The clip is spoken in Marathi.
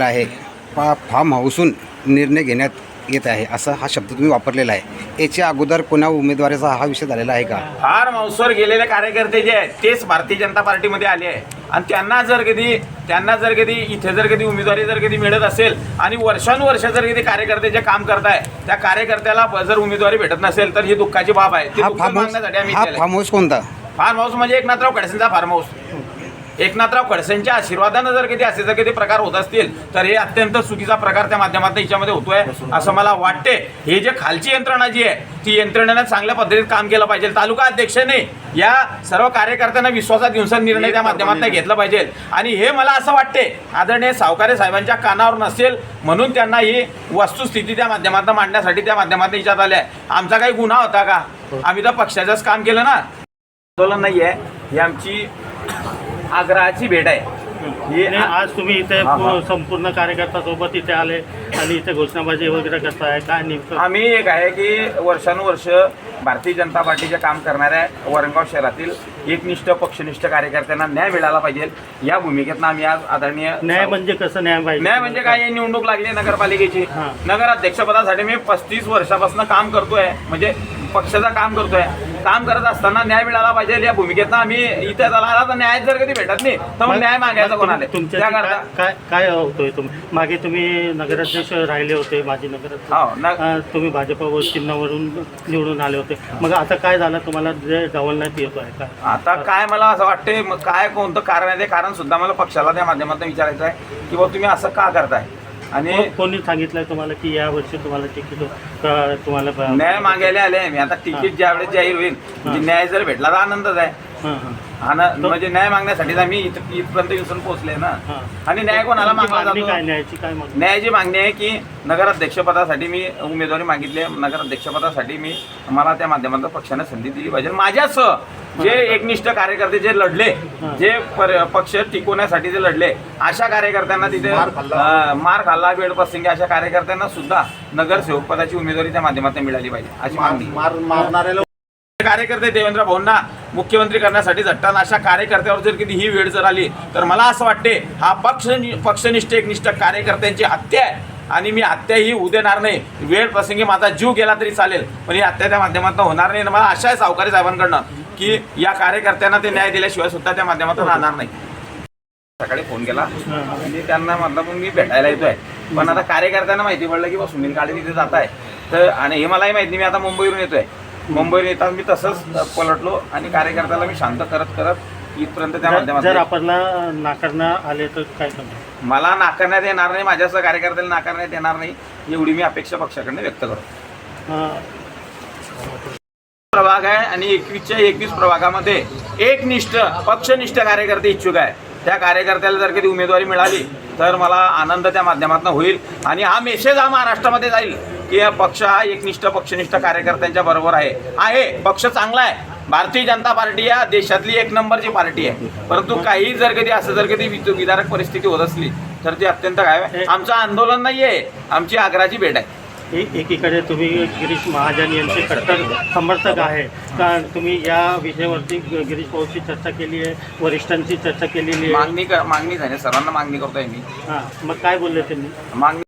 आहे. फा फार्म हाऊसून निर्णय घेण्यात येत आहे असा हा शब्द तुम्ही वापरलेला आहे. याच्या अगोदर कोणा उमेदवाराचा हा विषय झालेला आहे का? फार मौसवर गेलेले कार्यकर्ते जे आहेत तेच भारतीय जनता पार्टीमध्ये आले आहे आणि त्यांना जर कधी त्यांना जर कधी इथे जर कधी उमेदवारी जर कधी मिळत असेल आणि वर्षानुवर्ष जर कधी कार्यकर्ते जे काम करताय त्या कार्यकर्त्याला जर उमेदवारी भेटत नसेल तर ही दुःखाची बाब आहे. ती हा दुःख फार्म मागण्यासाठी हाऊस आम्ही हा केलंय. फार्म हाऊस कोणता? फार्म हाऊस म्हणजे एकनाथराव खडसेंचा फार्म हाऊस. एकनाथराव खडसेंच्या आशीर्वादानं जर कधी असे जर कधी प्रकार होत असतील तर हे अत्यंत चुकीचा प्रकार त्या माध्यमातून याच्यामध्ये होतोय असं मला वाटते हे जे खालची यंत्रणा जी आहे ती यंत्रणेनं चांगल्या पद्धतीत काम केलं पाहिजे. तालुका अध्यक्षाने या सर्व कार्यकर्त्यांना विश्वासात घेऊन निर्णय त्या माध्यमातून घेतला पाहिजे. आणि हे मला असं वाटते आदरणीय सावकारे साहेबांच्या कानावर नसेल म्हणून त्यांना ही वस्तुस्थिती त्या माध्यमातून मांडण्यासाठी त्या माध्यमातून विचारत आल्या आमचा काही गुन्हा होता का? आम्ही तर पक्षाचंच काम केलं ना. आंदोलन नाही आहे ही आमची आग्रहाची भेट आहे. ही आज तुम्ही इथे. संपूर्ण कार्यकर्ता सोबत इथे आले आणि इथे घोषणाबाजी वगैरे करताय. काय नेमकं? आम्ही एक आहे की वर्षानुवर्ष भारतीय जनता पार्टीचे काम करणाऱ्या वरणगाव शहरातील एकनिष्ठ पक्षनिष्ठ कार्यकर्त्यांना न्याय मिळाला पाहिजे. या भूमिकेतनं आम्ही आज आदरणीय न्याय म्हणजे कसं न्याय पाहिजे? न्याय म्हणजे काय? निवडणूक लागली आहे नगरपालिकेची. नगर अध्यक्षपदासाठी मी पस्तीस वर्षापासून काम करतोय. म्हणजे पक्षाचं काम करतोय. काम करत असताना न्याय मिळाला पाहिजे या भूमिकेतनं. आम्ही इथे झाला आला तर न्याय जर कधी भेटत नाही तर मग न्याय मागायचा कोणाला? तुमच्या काय काय होतोय तुम्ही मागे तुम्ही नगराध्यक्ष राहिले होते माजी नगराध्यक्ष. हो तुम्ही भाजपवर चिन्हावरून निवडून आले होते. मग आता काय झालं? तुम्हाला जे डावलण्यात येतो आहे काय आता काय मला असं वाटते मग काय कोणतं कारण आहे ते कारण सुद्धा मला पक्षाला त्या माध्यमातून विचारायचं आहे की बाबा तुम्ही असं का करताय? आणि कोणी सांगितलंय तुम्हाला की या वर्षी तुम्हाला तिकीट तुम्हाला न्याय मागायला आले. मी आता तिकीट ज्यावेळेस जाहीर होईल म्हणजे न्याय जर भेटला तर आनंदच आहे. हां, हां. आन- म्हणजे न्याय मागण्यासाठीच आम्ही इथ इथपर्यंत येऊन पोहोचले ना. हां. आणि न्याय कोणाला मागला जातो? न्यायाची काय मागणी? आहे की नगराध्यक्षपदासाठी मी उमेदवारी मागितली आहे. नगराध्यक्षपदासाठी मी मला त्या माध्यमातून पक्षाने संधी दिली पाहिजे. माझ्यासह जे एकनिष्ठ कार्यकर्ते जे लढले जे पक्ष टिकवण्यासाठी जे लढले अशा कार्यकर्त्यांना तिथे मार खाल्ला. वेळ प्रसंगी अशा कार्यकर्त्यांना सुद्धा नगरसेवक पदाची उमेदवारी त्या माध्यमातून मिळाली पाहिजे. अशी मागणी. कार्यकर्ते देवेंद्र भाऊंना मुख्यमंत्री करण्यासाठी झटताना अशा कार्यकर्त्यावर जर कधी ही वेळ जर आली तर मला असं वाटते हा पक्ष पक्षनिष्ठ एकनिष्ठ कार्यकर्त्यांची हत्या आहे. आणि मी हत्या ही होऊ देणार नाही. वेळ प्रसंगी माझा जीव गेला तरी चालेल पण ही हत्या त्या माध्यमातून होणार नाही. मला आशा आहे सावकारी साहेबांकडनं की या कार्यकर्त्यांना ते न्याय दिल्याशिवाय सुद्धा त्या माध्यमातून राहणार नाही. सकाळी फोन केला. म्हणजे त्यांना म्हटलं मग मी भेटायला येतोय. पण आता कार्यकर्त्यांना माहिती पडलं की बा सुनील काळे तिथे जात आहे तर आणि हे मलाही माहिती मी आता मुंबईवरून येतोय. मुंबईवरून येताना मी तसंच पलटलो आणि कार्यकर्त्याला मी शांत करत करत इथपर्यंत त्या जर- माध्यमातून आपल्याला नाकारण्यात आले तर काय करणार? मला नाकारण्यात येणार नाही माझ्यासह कार्यकर्त्याला नाकारण्यात येणार नाही एवढी मी अपेक्षा पक्षाकडनं व्यक्त करतो. प्रभाग आहे आणि एकवीसच्या एकवीस प्रभागामध्ये एकनिष्ठ पक्षनिष्ठ कार्यकर्ते इच्छुक आहे. त्या कार्यकर्त्याला जर कधी उमेदवारी मिळाली तर मला आनंद त्या माध्यमातून होईल आणि हा मेसेज हा महाराष्ट्रामध्ये जाईल. की हा पक्ष हा एकनिष्ठ पक्षनिष्ठ कार्यकर्त्यांच्या बरोबर आहे. आहे पक्ष चांगला आहे. भारतीय जनता पार्टी या देशातली एक नंबरची पार्टी आहे. परंतु काही जर कधी असं जर कधी विद- विदारक परिस्थिती होत असली तर ती अत्यंत काय. आमचं आंदोलन नाही आहे आमची आग्राची भेट आहे. एकीकडे तुम्ही गिरीश महाजन यांचे कट्टर समर्थक आहे. का तुम्ही या विषयावरती गिरीश भाऊची चर्चा केली आहे वरिष्ठांची चर्चा केलेली आहे? मागणी मागणी झाली. सर्वांना मागणी करतोय मी. हां मग काय बोलले त्यांनी मागणी